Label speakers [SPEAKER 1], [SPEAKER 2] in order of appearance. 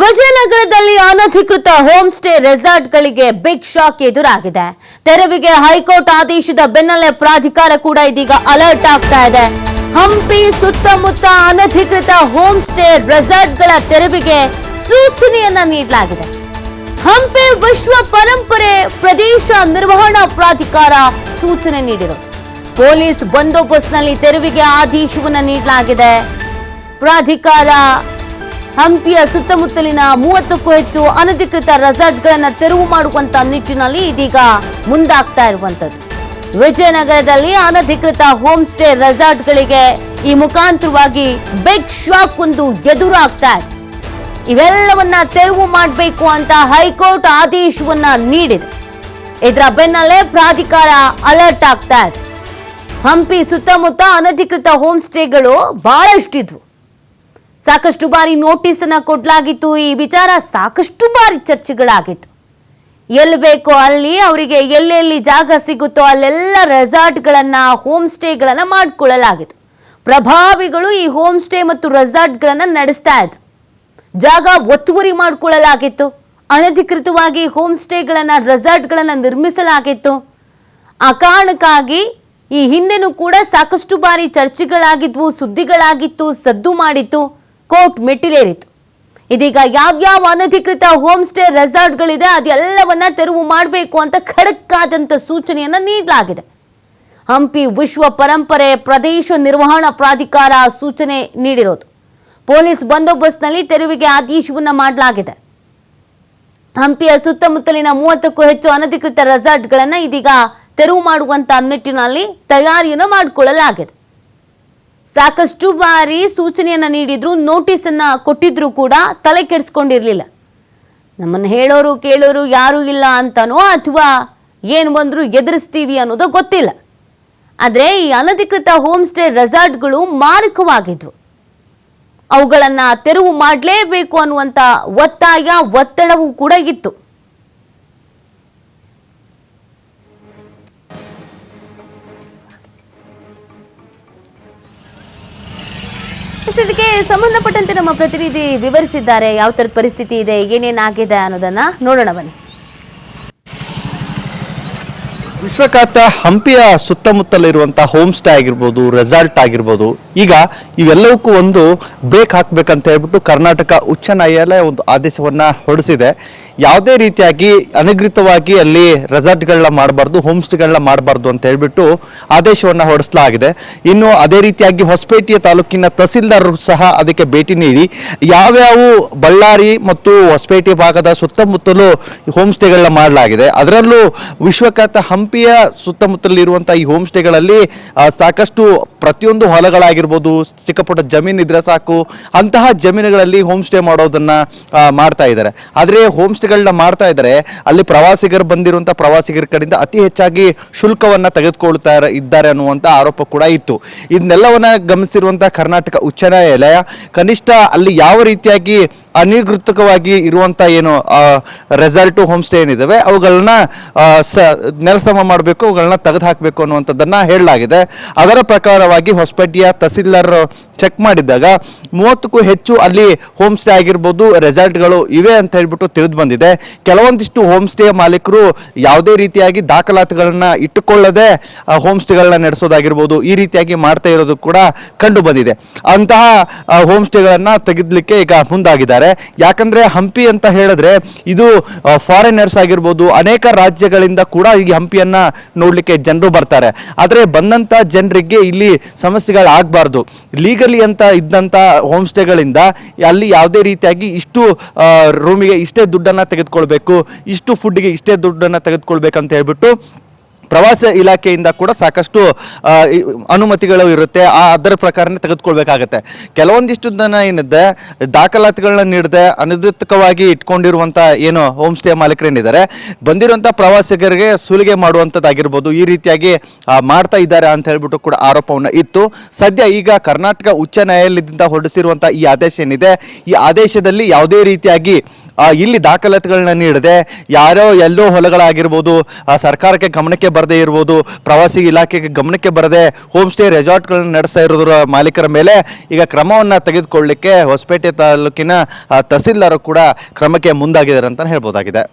[SPEAKER 1] ವಿಜಯನಗರದಲ್ಲಿ ಅನಧಿಕೃತ home stay ರೆಸಾರ್ಟ್ಗಳಿಗೆ big shock ಎದುರಾಗಿದೆ. ತೆರವಿಗೆ ಹೈಕೋರ್ಟ್ ಆದೇಶದ ಬೆನ್ನಲ್ಲೇ ಪ್ರಾಧಿಕಾರ ಕೂಡ ಇದೀಗ ಅಲರ್ಟ್ ಆಗ್ತಾ ಇದೆ. ಹಂಪಿ ಸುತ್ತಮುತ್ತ ಅನಧಿಕೃತ ಹೋಮ್ ಸ್ಟೇ ರೆಸಾರ್ಟ್ಗಳ ತೆರವಿಗೆ ಸೂಚನೆಯನ್ನ ನೀಡಲಾಗಿದೆ. ಹಂಪಿ ವಿಶ್ವ ಪರಂಪರೆ ಪ್ರದೇಶ ನಿರ್ವಹಣಾ ಪ್ರಾಧಿಕಾರ ಸೂಚನೆ ನೀಡಿರೋದು ಪೊಲೀಸ್ ಬಂದೋಬಸ್ತ್ನಲ್ಲಿ ತೆರವಿಗೆ ಆದೇಶವನ್ನ ನೀಡಲಾಗಿದೆ. ಪ್ರಾಧಿಕಾರ ಹಂಪಿಯ ಸುತ್ತಮುತ್ತಲಿನ ಮೂವತ್ತಕ್ಕೂ ಹೆಚ್ಚು ಅನಧಿಕೃತ ರೆಸಾರ್ಟ್ಗಳನ್ನು ತೆರವು ಮಾಡುವಂತ ನಿಟ್ಟಿನಲ್ಲಿ ಇದೀಗ ಮುಂದಾಗ್ತಾ ಇರುವಂತದ್ದು. ವಿಜಯನಗರದಲ್ಲಿ ಅನಧಿಕೃತ ಹೋಮ್ ಸ್ಟೇ ರೆಸಾರ್ಟ್ಗಳಿಗೆ ಈ ಮುಖಾಂತರವಾಗಿ ಬಿಗ್ ಶಾಕ್ ಒಂದು ಎದುರಾಗ್ತಾ ಇದೆ. ಇವೆಲ್ಲವನ್ನ ತೆರವು ಮಾಡಬೇಕು ಅಂತ ಹೈಕೋರ್ಟ್ ಆದೇಶವನ್ನ ನೀಡಿದೆ. ಇದರ ಬೆನ್ನಲ್ಲೇ ಪ್ರಾಧಿಕಾರ ಅಲರ್ಟ್ ಆಗ್ತಾ ಇದೆ. ಹಂಪಿ ಸುತ್ತಮುತ್ತ ಅನಧಿಕೃತ ಹೋಮ್ ಸ್ಟೇಗಳು ಬಹಳಷ್ಟಿದ್ವು. ಸಾಕಷ್ಟು ಬಾರಿ ನೋಟಿಸ್ ಅನ್ನ ಕೊಡ್ಲಾಗಿತ್ತು. ಈ ವಿಚಾರ ಸಾಕಷ್ಟು ಬಾರಿ ಚರ್ಚೆಗಳಾಗಿತ್ತು. ಎಲ್ಲಿ ಬೇಕೋ ಅಲ್ಲಿ ಅವರಿಗೆ ಎಲ್ಲೆಲ್ಲಿ ಜಾಗ ಸಿಗುತ್ತೋ ಅಲ್ಲೆಲ್ಲ ರೆಸಾರ್ಟ್ಗಳನ್ನ ಹೋಮ್ ಸ್ಟೇಗಳನ್ನ ಮಾಡಿಕೊಳ್ಳಲಾಗಿತ್ತು. ಪ್ರಭಾವಿಗಳು ಈ ಹೋಮ್ ಸ್ಟೇ ಮತ್ತು ರೆಸಾರ್ಟ್ಗಳನ್ನ ನಡೆಸ್ತಾ ಇದ್ರು. ಜಾಗ ಒತ್ತುವರಿ ಮಾಡಿಕೊಳ್ಳಲಾಗಿತ್ತು. ಅನಧಿಕೃತವಾಗಿ ಹೋಮ್ ಸ್ಟೇಗಳನ್ನ ರೆಸಾರ್ಟ್ಗಳನ್ನ ನಿರ್ಮಿಸಲಾಗಿತ್ತು. ಆ ಕಾರಣಕ್ಕಾಗಿ ಈ ಹಿಂದೆನೂ ಕೂಡ ಸಾಕಷ್ಟು ಬಾರಿ ಚರ್ಚೆಗಳಾಗಿದ್ವು, ಸುದ್ದಿಗಳಾಗಿತ್ತು, ಸದ್ದು ಮಾಡಿತ್ತು. ಕೋರ್ಟ್ ಮೆಟ್ಟಿಲೇರಿತು ಇದೀಗ ಯಾವ್ಯಾವ ಅನಧಿಕೃತ ಹೋಮ್ ಸ್ಟೇ ರೆಸಾರ್ಟ್ಗಳಿದೆ ಅದೆಲ್ಲವನ್ನ ತೆರವು ಮಾಡಬೇಕು ಅಂತ ಖಡಕ್ ಆದಂತ ಸೂಚನೆಯನ್ನ ನೀಡಲಾಗಿದೆ. ಹಂಪಿ ವಿಶ್ವ ಪರಂಪರೆ ಪ್ರದೇಶ ನಿರ್ವಹಣಾ ಪ್ರಾಧಿಕಾರ ಸೂಚನೆ ನೀಡಿರೋದು. ಪೊಲೀಸ್ ಬಂದೋಬಸ್ತ್ನಲ್ಲಿ ತೆರವಿಗೆ ಆದೇಶವನ್ನ ಮಾಡಲಾಗಿದೆ. ಹಂಪಿಯ ಸುತ್ತಮುತ್ತಲಿನ ಮೂವತ್ತಕ್ಕೂ ಹೆಚ್ಚು ಅನಧಿಕೃತ ರೆಸಾರ್ಟ್ಗಳನ್ನು ಇದೀಗ ತೆರವು ಮಾಡುವಂತ ನಿಟ್ಟಿನಲ್ಲಿ ತಯಾರಿಯನ್ನು ಮಾಡಿಕೊಳ್ಳಲಾಗಿದೆ. ಸಾಕಷ್ಟು ಬಾರಿ ಸೂಚನೆಯನ್ನು ನೀಡಿದ್ರು ನೋಟಿಸ್ ಅನ್ನ ಕೊಟ್ಟಿದ್ರು ಕೂಡ ತಲೆ ಕೆಡಿಸ್ಕೊಂಡಿರ್ಲಿಲ್ಲ. ನಮ್ಮನ್ನು ಹೇಳೋರು, ಕೇಳೋರು ಯಾರೂ ಇಲ್ಲ ಅಂತನೋ ಅಥವಾ ಏನು ಬಂದ್ರು ಎದುರಿಸ್ತೀವಿ ಅನ್ನೋದು ಗೊತ್ತಿಲ್ಲ. ಆದರೆ ಈ ಅನಧಿಕೃತ ಹೋಮ್ ಸ್ಟೇ ರೆಸಾರ್ಟ್ಗಳು ಮಾರಕವಾಗಿದ್ವು. ಅವುಗಳನ್ನು ತೆರವು ಮಾಡಲೇಬೇಕು ಅನ್ನುವಂಥ ಒತ್ತಾಯ, ಒತ್ತಡವೂ ಕೂಡ ಇತ್ತು. ಇದಕ್ಕೆ ಸಂಬಂಧಪಟ್ಟಂತೆ ನಮ್ಮ ಪ್ರತಿನಿಧಿ ವಿವರಿಸಿದ್ದಾರೆ. ಯಾವ ಥರದ ಪರಿಸ್ಥಿತಿ ಇದೆ ಏನೇನಾಗಿದೆ ಅನ್ನೋದನ್ನ ನೋಡೋಣ ಬನ್ನಿ.
[SPEAKER 2] ವಿಶ್ವಖ್ಯಾತ ಹಂಪಿಯ ಸುತ್ತಮುತ್ತಲಿರುವಂತಹ ಹೋಮ್ ಸ್ಟೇ ಆಗಿರ್ಬೋದು ರೆಸಾರ್ಟ್ ಆಗಿರ್ಬೋದು, ಈಗ ಇವೆಲ್ಲವಕ್ಕೂ ಒಂದು ಬ್ರೇಕ್ ಹಾಕ್ಬೇಕಂತ ಹೇಳ್ಬಿಟ್ಟು ಕರ್ನಾಟಕ ಉಚ್ಚ ನ್ಯಾಯಾಲಯ ಒಂದು ಆದೇಶವನ್ನ ಹೊರಡಿಸಿದೆ. ಯಾವುದೇ ರೀತಿಯಾಗಿ ಅನಗೃತವಾಗಿ ಅಲ್ಲಿ ರೆಸಾರ್ಟ್ಗಳನ್ನ ಮಾಡಬಾರ್ದು ಹೋಮ್ ಸ್ಟೇಗಳನ್ನ ಮಾಡಬಾರ್ದು ಅಂತ ಹೇಳ್ಬಿಟ್ಟು ಆದೇಶವನ್ನ ಹೊರಡಿಸಲಾಗಿದೆ. ಇನ್ನು ಅದೇ ರೀತಿಯಾಗಿ ಹೊಸಪೇಟೆಯ ತಾಲೂಕಿನ ತಹಸೀಲ್ದಾರರು ಸಹ ಅದಕ್ಕೆ ಭೇಟಿ ನೀಡಿ ಯಾವ್ಯಾವ ಬಳ್ಳಾರಿ ಮತ್ತು ಹೊಸಪೇಟೆ ಭಾಗದ ಸುತ್ತಮುತ್ತಲೂ ಹೋಮ್ ಸ್ಟೇಗಳನ್ನ ಮಾಡಲಾಗಿದೆ. ಅದರಲ್ಲೂ ವಿಶ್ವಖ್ಯಾತ ಹಂಪಿಯ ಸುತ್ತಮುತ್ತಲಿರುವಂತಹ ಈ ಹೋಮ್ ಸ್ಟೇಗಳಲ್ಲಿ ಸಾಕಷ್ಟು ಪ್ರತಿಯೊಂದು ಹೊಲಗಳಾಗಿರ್ಬೋದು ಚಿಕ್ಕಪುಟ್ಟ ಜಮೀನು ಇದ್ರೆ ಸಾಕು, ಅಂತಹ ಜಮೀನುಗಳಲ್ಲಿ ಹೋಮ್ ಸ್ಟೇ ಮಾಡೋದನ್ನ ಮಾಡ್ತಾ ಇದ್ದಾರೆ. ಆದರೆ ಹೋಮ್ ಸ್ಟೇಗಳನ್ನ ಮಾಡ್ತಾ ಇದ್ದಾರೆ, ಅಲ್ಲಿ ಪ್ರವಾಸಿಗರು ಬಂದಿರುವಂಥ ಪ್ರವಾಸಿಗರ ಕಡೆಯಿಂದ ಅತಿ ಹೆಚ್ಚಾಗಿ ಶುಲ್ಕವನ್ನ ತೆಗೆದುಕೊಳ್ತಾ ಇದ್ದಾರೆ ಅನ್ನುವಂಥ ಆರೋಪ ಕೂಡ ಇತ್ತು. ಇದನ್ನೆಲ್ಲವನ್ನ ಗಮನಿಸಿರುವಂಥ ಕರ್ನಾಟಕ ಉಚ್ಚ ನ್ಯಾಯಾಲಯ, ಕನಿಷ್ಠ ಅಲ್ಲಿ ಯಾವ ರೀತಿಯಾಗಿ ಅನಧಿಕೃತವಾಗಿ ಇರುವಂಥ ಏನು ರೆಸಾರ್ಟು ಹೋಮ್ ಸ್ಟೇ ಏನಿದ್ದಾವೆ ಅವುಗಳನ್ನ ಸ, ನೆಲಸಮ ಮಾಡಬೇಕು ಅವುಗಳನ್ನ ತೆಗೆದು ಹಾಕಬೇಕು ಅನ್ನುವಂಥದ್ದನ್ನ ಹೇಳಲಾಗಿದೆ. ಅದರ ಪ್ರಕಾರವಾಗಿ ಹೊಸಪೇಟೆಯ ತಹಸೀಲ್ದಾರ್ ಚೆಕ್ ಮಾಡಿದ್ದಾಗ ಮೂವತ್ತಕ್ಕೂ ಹೆಚ್ಚು ಅಲ್ಲಿ ಹೋಮ್ ಸ್ಟೇ ಆಗಿರ್ಬೋದು ರೆಸಾರ್ಟ್ಗಳು ಇವೆ ಅಂತ ಹೇಳ್ಬಿಟ್ಟು ತಿಳಿದು ಬಂದಿದೆ. ಕೆಲವೊಂದಿಷ್ಟು ಹೋಮ್ ಸ್ಟೇ ಮಾಲೀಕರು ಯಾವುದೇ ರೀತಿಯಾಗಿ ದಾಖಲಾತಿಗಳನ್ನ ಇಟ್ಟುಕೊಳ್ಳದೆ ಹೋಮ್ ಸ್ಟೇಗಳನ್ನ ನಡೆಸೋದಾಗಿರ್ಬೋದು ಈ ರೀತಿಯಾಗಿ ಮಾಡ್ತಾ ಇರೋದು ಕೂಡ ಕಂಡು ಬಂದಿದೆ. ಅಂತಹ ಹೋಮ್ ಸ್ಟೇಗಳನ್ನ ತೆಗೆದಲಿಕ್ಕೆ ಈಗ ಮುಂದಾಗಿದ್ದಾರೆ. ಯಾಕಂದ್ರೆ ಹಂಪಿ ಅಂತ ಹೇಳಿದ್ರೆ ಇದು ಫಾರಿನರ್ಸ್ ಆಗಿರ್ಬೋದು ಅನೇಕ ರಾಜ್ಯಗಳಿಂದ ಕೂಡ ಈ ಹಂಪಿಯನ್ನ ನೋಡ್ಲಿಕ್ಕೆ ಜನರು ಬರ್ತಾರೆ. ಆದ್ರೆ ಬಂದಂತ ಜನರಿಗೆ ಇಲ್ಲಿ ಸಮಸ್ಯೆಗಳಾಗಬಾರ್ದು. ಲೀಗಲಿ ಅಂತ ಇದ್ದಂತ ಹೋಮ್ ಸ್ಟೇಗಳಿಂದ ಅಲ್ಲಿ ಯಾವುದೇ ರೀತಿಯಾಗಿ ಇಷ್ಟು ರೂಮಿಗೆ ಇಷ್ಟೇ ದುಡ್ಡನ್ನು ತೆಗೆದುಕೊಳ್ಬೇಕು, ಇಷ್ಟು ಫುಡ್ಗೆ ಇಷ್ಟೇ ದುಡ್ಡನ್ನು ತೆಗೆದುಕೊಳ್ಬೇಕಂತ ಹೇಳ್ಬಿಟ್ಟು ಪ್ರವಾಸ ಇಲಾಖೆಯಿಂದ ಕೂಡ ಸಾಕಷ್ಟು ಅನುಮತಿಗಳು ಇರುತ್ತೆ. ಆ ಅದರ ಪ್ರಕಾರನೇ ತೆಗೆದುಕೊಳ್ಬೇಕಾಗತ್ತೆ. ಕೆಲವೊಂದಿಷ್ಟು ಜನ ಏನಿದೆ, ದಾಖಲಾತಿಗಳನ್ನ ನೀಡದೆ ಅನಧಿಕವಾಗಿ ಇಟ್ಕೊಂಡಿರುವಂತ ಏನು ಹೋಮ್ ಸ್ಟೇ ಮಾಲೀಕರೇನಿದ್ದಾರೆ, ಬಂದಿರುವಂತ ಪ್ರವಾಸಿಗರಿಗೆ ಸುಲಿಗೆ ಮಾಡುವಂಥದ್ದಾಗಿರ್ಬೋದು ಈ ರೀತಿಯಾಗಿ ಮಾಡ್ತಾ ಇದ್ದಾರೆ ಅಂತ ಹೇಳ್ಬಿಟ್ಟು ಕೂಡ ಆರೋಪವನ್ನು ಇತ್ತು. ಸದ್ಯ ಈಗ ಕರ್ನಾಟಕ ಉಚ್ಚ ನ್ಯಾಯಾಲಯದಿಂದ ಹೊರಡಿಸಿರುವಂತ ಈ ಆದೇಶ ಏನಿದೆ, ಈ ಆದೇಶದಲ್ಲಿ ಯಾವುದೇ ರೀತಿಯಾಗಿ ಇಲ್ಲಿ ದಾಖಲಾತಿಗಳನ್ನ ನೀಡದೆ ಯಾರೋ ಎಲ್ಲೋ ಹೊಲಗಳಾಗಿರ್ಬೋದು ಸರ್ಕಾರಕ್ಕೆ ಗಮನಕ್ಕೆ ಬರದೇ ಇರ್ಬೋದು, ಪ್ರವಾಸಿ ಇಲಾಖೆಗೆ ಗಮನಕ್ಕೆ ಬರದೆ ಹೋಮ್ ಸ್ಟೇ ರೆಸಾರ್ಟ್ಗಳನ್ನ ನಡೆಸ್ತಾ ಇರೋದ್ರ ಮಾಲೀಕರ ಮೇಲೆ ಈಗ ಕ್ರಮವನ್ನು ತೆಗೆದುಕೊಳ್ಳಲಿಕ್ಕೆ ಹೊಸಪೇಟೆ ತಾಲೂಕಿನ ತಹಸೀಲ್ದಾರರು ಕೂಡ ಕ್ರಮಕ್ಕೆ ಮುಂದಾಗಿದ್ದಾರೆ ಅಂತ ಹೇಳ್ಬೋದಾಗಿದೆ.